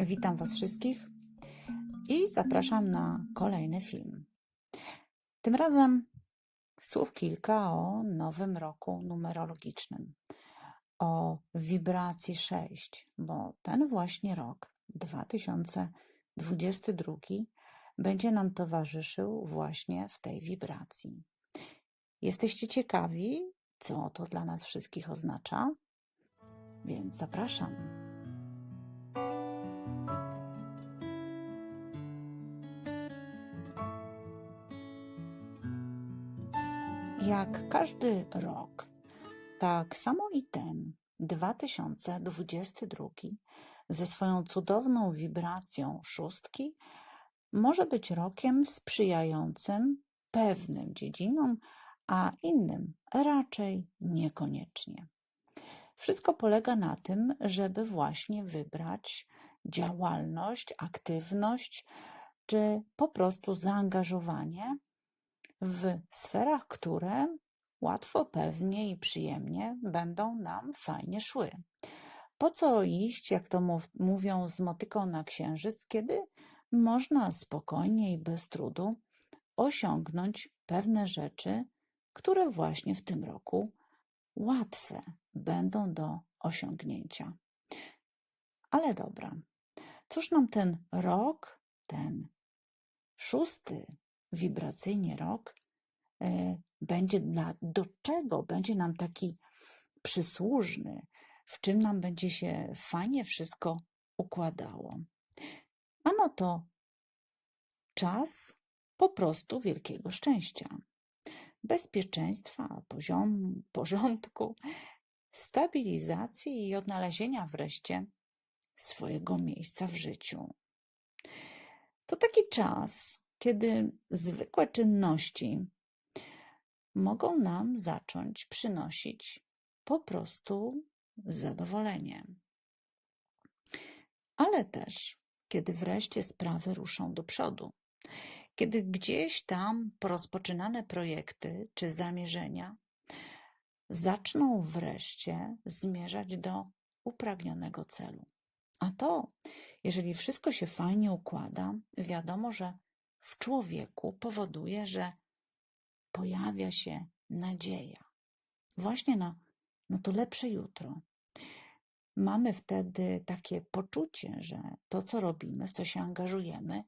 Witam Was wszystkich i zapraszam na kolejny film. Tym razem słów kilka o nowym roku numerologicznym, o wibracji 6, bo ten właśnie rok 2022 będzie nam towarzyszył właśnie w tej wibracji. Jesteście ciekawi, co to dla nas wszystkich oznacza? Więc zapraszam. Jak każdy rok, tak samo i ten 2022 ze swoją cudowną wibracją szóstki może być rokiem sprzyjającym pewnym dziedzinom, a innym raczej niekoniecznie. Wszystko polega na tym, żeby właśnie wybrać działalność, aktywność, czy po prostu zaangażowanie w sferach, które łatwo, pewnie i przyjemnie będą nam fajnie szły. Po co iść, jak to mów, mówią, z motyką na księżyc, kiedy można spokojnie i bez trudu osiągnąć pewne rzeczy, które właśnie w tym roku łatwe będą do osiągnięcia. Ale dobra, cóż nam ten rok, ten szósty wibracyjnie rok, e, będzie dla, do czego będzie nam taki przysłużny, w czym nam będzie się fajnie wszystko układało. Ano to czas po prostu wielkiego szczęścia, bezpieczeństwa, poziomu, porządku, stabilizacji i odnalezienia wreszcie swojego miejsca w życiu. To taki czas, kiedy zwykłe czynności mogą nam zacząć przynosić po prostu zadowolenie. Ale też, kiedy wreszcie sprawy ruszą do przodu, kiedy gdzieś tam porozpoczynane projekty czy zamierzenia zaczną wreszcie zmierzać do upragnionego celu. A to, jeżeli wszystko się fajnie układa, wiadomo, że w człowieku powoduje, że pojawia się nadzieja. Właśnie na, na to lepsze jutro. Mamy wtedy takie poczucie, że to, co robimy, w co się angażujemy,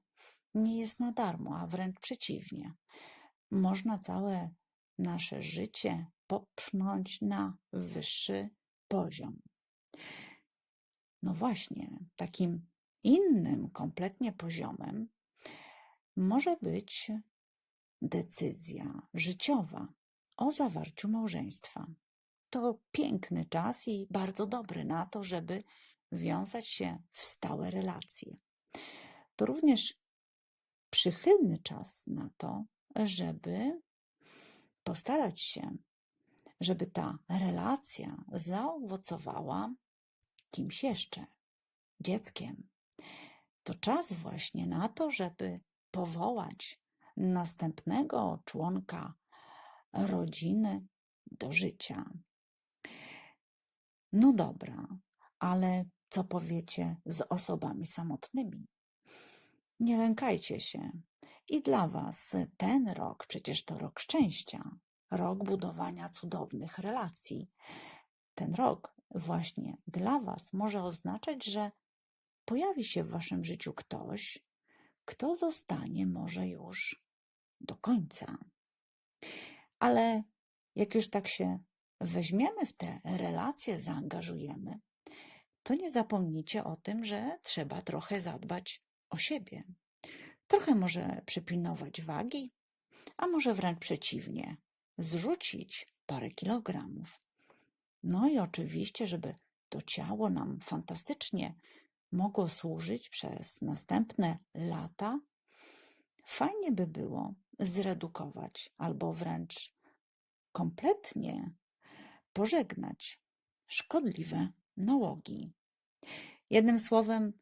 nie jest na darmo, a wręcz przeciwnie. Można całe nasze życie popchnąć na wyższy poziom. No właśnie, takim innym kompletnie poziomem może być decyzja życiowa o zawarciu małżeństwa. To piękny czas i bardzo dobry na to, żeby wiązać się w stałe relacje. To również przychylny czas na to, żeby postarać się, żeby ta relacja zaowocowała kimś jeszcze, dzieckiem. To czas właśnie na to, żeby powołać następnego członka rodziny do życia. No dobra, ale co powiecie z osobami samotnymi? Nie lękajcie się. I dla Was ten rok, przecież to rok szczęścia, rok budowania cudownych relacji. Ten rok właśnie dla Was może oznaczać, że pojawi się w Waszym życiu ktoś, kto zostanie może już do końca. Ale jak już tak się weźmiemy w te relacje, zaangażujemy, to nie zapomnijcie o tym, że trzeba trochę zadbać o siebie. Trochę może przypilnować wagi, a może wręcz przeciwnie, zrzucić parę kilogramów. No i oczywiście, żeby to ciało nam fantastycznie mogło służyć przez następne lata, fajnie by było zredukować albo wręcz kompletnie pożegnać szkodliwe nałogi. Jednym słowem,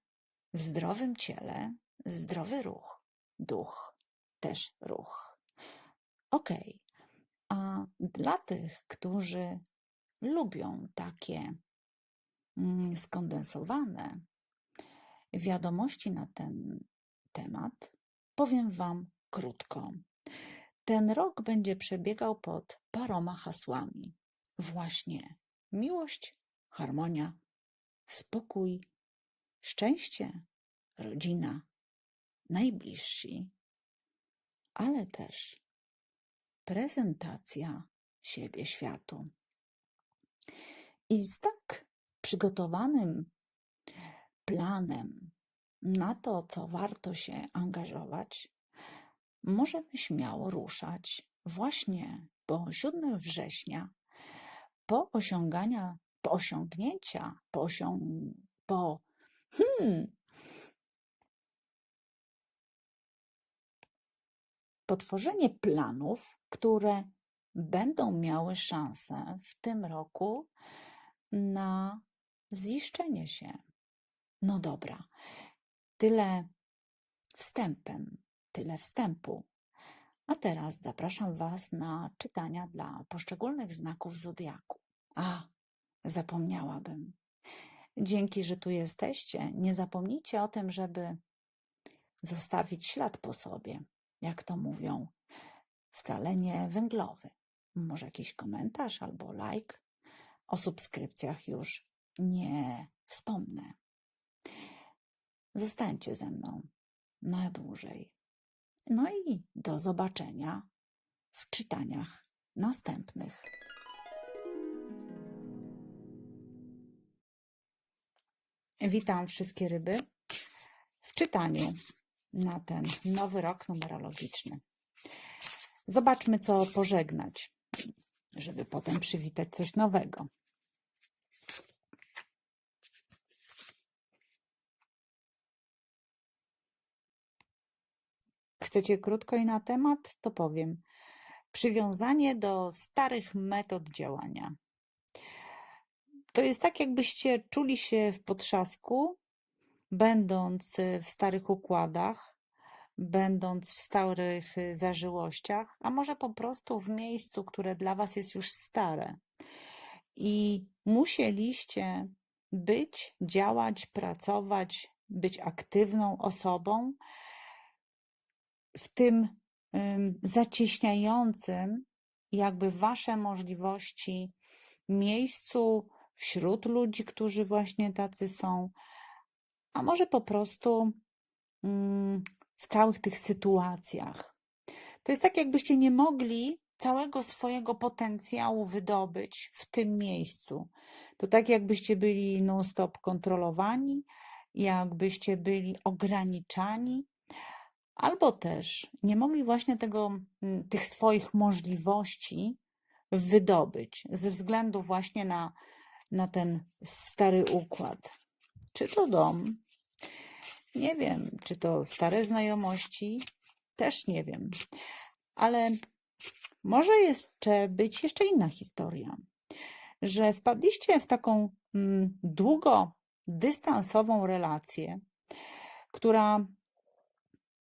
w zdrowym ciele zdrowy ruch, duch też ruch. Ok, a dla tych, którzy lubią takie mm, skondensowane wiadomości na ten temat, powiem Wam krótko. Ten rok będzie przebiegał pod paroma hasłami. Właśnie miłość, harmonia, spokój, szczęście, rodzina, najbliżsi, ale też prezentacja siebie światu. I z tak przygotowanym planem na to, co warto się angażować, możemy śmiało ruszać właśnie po 7 września, po osiągania, po osiągnięcia, po osiąg, po hmm, potworzenie planów, które będą miały szansę w tym roku na ziszczenie się. No dobra, tyle wstępem, tyle wstępu. A teraz zapraszam Was na czytania dla poszczególnych znaków zodiaku. A, zapomniałabym. Dzięki, że tu jesteście, nie zapomnijcie o tym, żeby zostawić ślad po sobie, jak to mówią, wcale nie węglowy. Może jakiś komentarz albo like. O subskrypcjach już nie wspomnę. Zostańcie ze mną na dłużej. No i do zobaczenia w czytaniach następnych. Witam wszystkie ryby w czytaniu na ten nowy rok numerologiczny. Zobaczmy, co pożegnać, żeby potem przywitać coś nowego. Chcecie krótko i na temat? To powiem. Przywiązanie do starych metod działania. To jest tak, jakbyście czuli się w potrzasku, będąc w starych układach, będąc w starych zażyłościach, a może po prostu w miejscu, które dla Was jest już stare. I musieliście być, działać, pracować, być aktywną osobą w tym ym, zacieśniającym jakby Wasze możliwości miejscu wśród ludzi, którzy właśnie tacy są, a może po prostu mm, w całych tych sytuacjach. To jest tak, jakbyście nie mogli całego swojego potencjału wydobyć w tym miejscu. To tak, jakbyście byli non-stop kontrolowani, jakbyście byli ograniczani, albo też nie mogli właśnie tego, mm, tych swoich możliwości wydobyć ze względu właśnie na, na ten stary układ. Czy to dom? Nie wiem. Czy to stare znajomości? Też nie wiem. Ale może jeszcze być jeszcze inna historia, że wpadliście w taką mm, długodystansową relację, która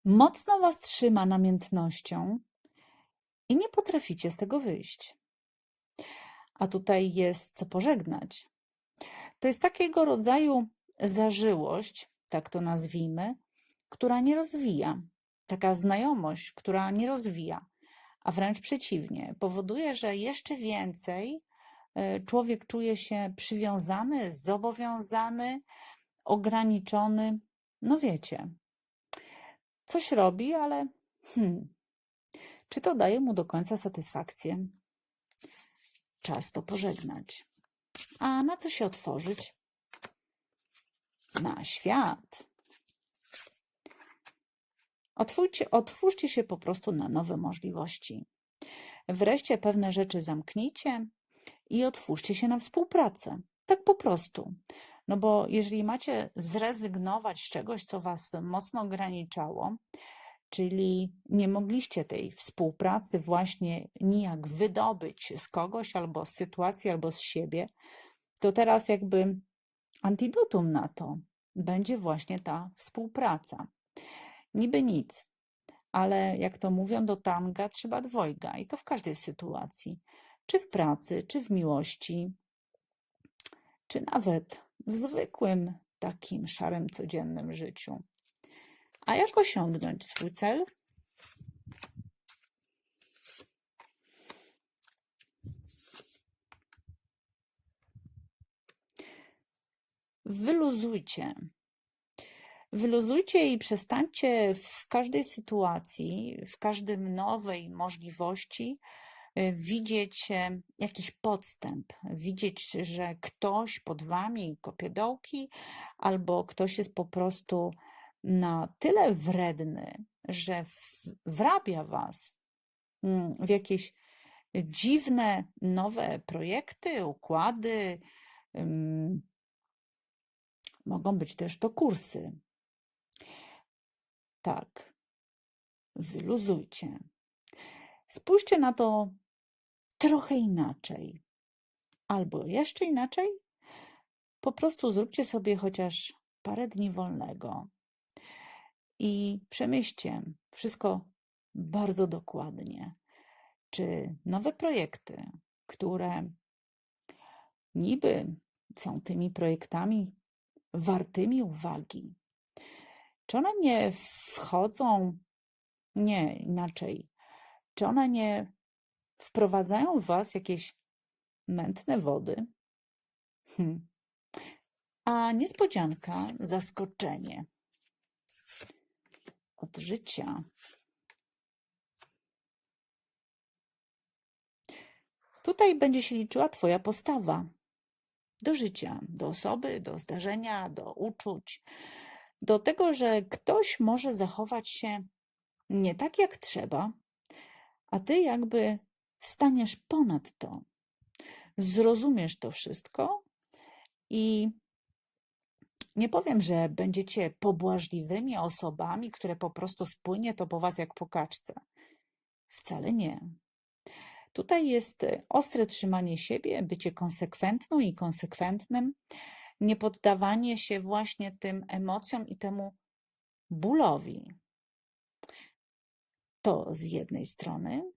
mocno was trzyma namiętnością i nie potraficie z tego wyjść. A tutaj jest co pożegnać. To jest takiego rodzaju zażyłość, tak to nazwijmy, która nie rozwija. Taka znajomość, która nie rozwija, a wręcz przeciwnie, powoduje, że jeszcze więcej e, człowiek czuje się przywiązany, zobowiązany, ograniczony. No wiecie, coś robi, ale hmm, czy to daje mu do końca satysfakcję? Czas to pożegnać. A na co się otworzyć? Na świat. Otwórzcie, otwórzcie się po prostu na nowe możliwości. Wreszcie pewne rzeczy zamknijcie i otwórzcie się na współpracę. Tak po prostu. No bo jeżeli macie zrezygnować z czegoś, co Was mocno ograniczało, czyli nie mogliście tej współpracy właśnie nijak wydobyć z kogoś, albo z sytuacji, albo z siebie, to teraz jakby antidotum na to będzie właśnie ta współpraca. Niby nic, ale jak to mówią, do tanga trzeba dwojga i to w każdej sytuacji. Czy w pracy, czy w miłości, czy nawet w zwykłym takim szarym, codziennym życiu. A jak osiągnąć swój cel? Wyluzujcie. Wyluzujcie i przestańcie w każdej sytuacji, w każdym nowej możliwości widzieć e, jakiś podstęp, widzieć, że ktoś pod wami kopie dołki, albo ktoś jest po prostu na tyle wredny, że wrabia was mm, w jakieś dziwne, nowe projekty, układy. ym, Mogą być też to kursy. Tak, wyluzujcie. Spójrzcie na to trochę inaczej. Albo jeszcze inaczej, po prostu zróbcie sobie chociaż parę dni wolnego i przemyślcie wszystko bardzo dokładnie. Czy nowe projekty, które niby są tymi projektami wartymi uwagi, czy one nie wchodzą, nie inaczej, czy one nie wprowadzają w Was jakieś mętne wody? Hm. A niespodzianka, zaskoczenie od życia. Tutaj będzie się liczyła Twoja postawa do życia, do osoby, do zdarzenia, do uczuć, do tego, że ktoś może zachować się nie tak jak trzeba, a Ty jakby staniesz ponad to. Zrozumiesz to wszystko i nie powiem, że będziecie pobłażliwymi osobami, które po prostu spłynie to po was jak po kaczce. Wcale nie. Tutaj jest e, ostre trzymanie siebie, bycie konsekwentną i konsekwentnym, nie poddawanie się właśnie tym emocjom i temu bólowi. To z jednej strony,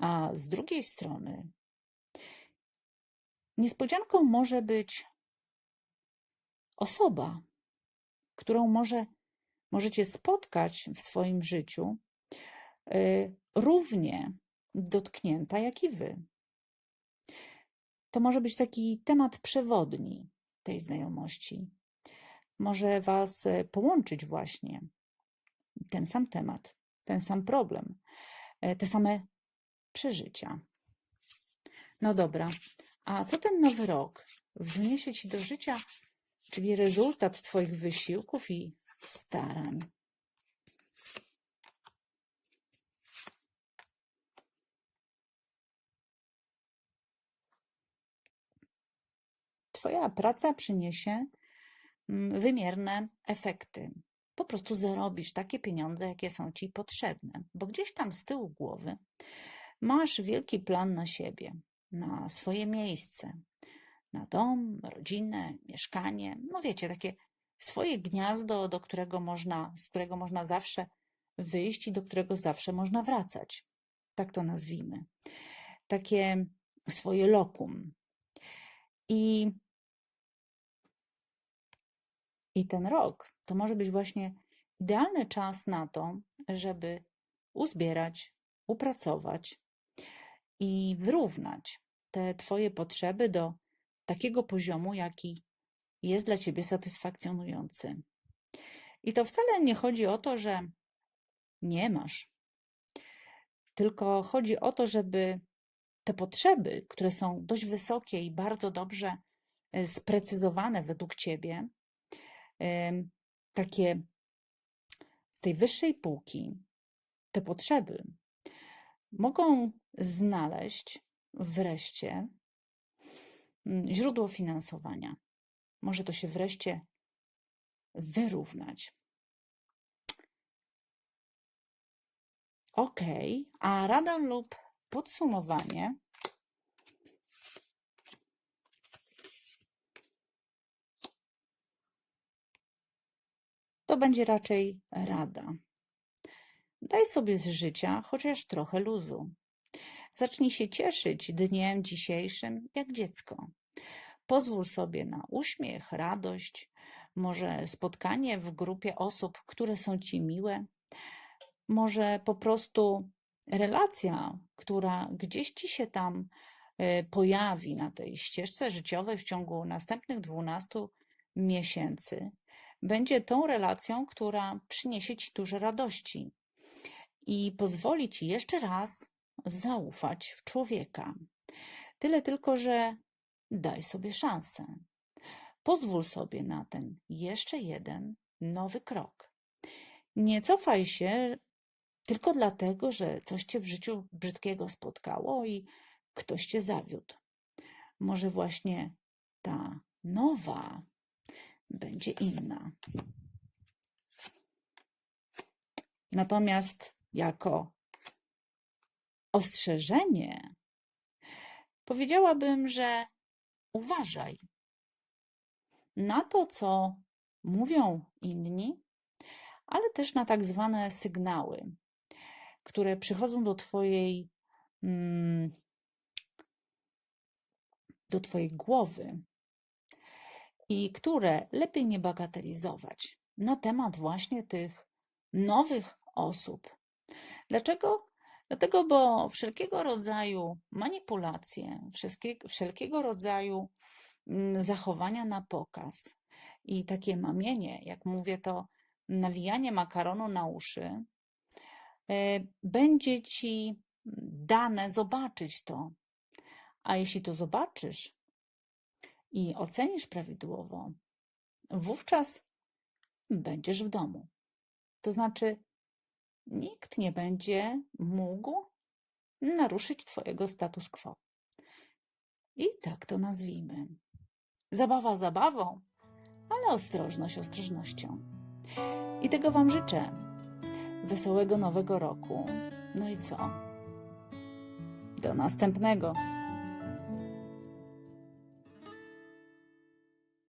a z drugiej strony niespodzianką może być osoba, którą może, możecie spotkać w swoim życiu, y, równie dotknięta jak i wy. To może być taki temat przewodni tej znajomości. Może was e, połączyć właśnie ten sam temat, ten sam problem, e, te same przeżycia. No dobra, a co ten nowy rok wniesie ci do życia, czyli rezultat Twoich wysiłków i starań? Twoja praca przyniesie mm, wymierne efekty. Po prostu zarobisz takie pieniądze, jakie są ci potrzebne, bo gdzieś tam z tyłu głowy masz wielki plan na siebie, na swoje miejsce, na dom, rodzinę, mieszkanie. No wiecie, takie swoje gniazdo, do którego można, z którego można zawsze wyjść i do którego zawsze można wracać. Tak to nazwijmy. Takie swoje lokum. I i ten rok to może być właśnie idealny czas na to, żeby uzbierać, upracować i wyrównać te Twoje potrzeby do takiego poziomu, jaki jest dla Ciebie satysfakcjonujący. I to wcale nie chodzi o to, że nie masz, tylko chodzi o to, żeby te potrzeby, które są dość wysokie i bardzo dobrze e, sprecyzowane według Ciebie, takie z tej wyższej półki, te potrzeby mogą znaleźć wreszcie mm, źródło finansowania. Może to się wreszcie wyrównać. Ok, a rada lub podsumowanie to będzie raczej rada. Daj sobie z życia chociaż trochę luzu. Zacznij się cieszyć dniem dzisiejszym jak dziecko. Pozwól sobie na uśmiech, radość, może spotkanie w grupie osób, które są ci miłe, może po prostu relacja, która gdzieś ci się tam e, pojawi na tej ścieżce życiowej w ciągu następnych 12 miesięcy, będzie tą relacją, która przyniesie ci dużo radości i pozwoli ci jeszcze raz zaufać w człowieka. Tyle tylko, że daj sobie szansę. Pozwól sobie na ten jeszcze jeden nowy krok. Nie cofaj się tylko dlatego, że coś cię w życiu brzydkiego spotkało i ktoś cię zawiódł. Może właśnie ta nowa będzie inna. Natomiast jako ostrzeżenie powiedziałabym, że uważaj na to, co mówią inni, ale też na tak zwane sygnały, które przychodzą do Twojej, mm, do Twojej głowy i które lepiej nie bagatelizować na temat właśnie tych nowych osób. Dlaczego? Dlatego, bo wszelkiego rodzaju manipulacje, wszelkiego rodzaju mm, zachowania na pokaz i takie mamienie, jak mówię, to nawijanie makaronu na uszy, e, będzie ci dane zobaczyć to. A jeśli to zobaczysz i ocenisz prawidłowo, wówczas będziesz w domu. To znaczy, nikt nie będzie mógł naruszyć Twojego status quo. I tak to nazwijmy. Zabawa zabawą, ale ostrożność ostrożnością. I tego Wam życzę. Wesołego nowego roku. No i co? Do następnego.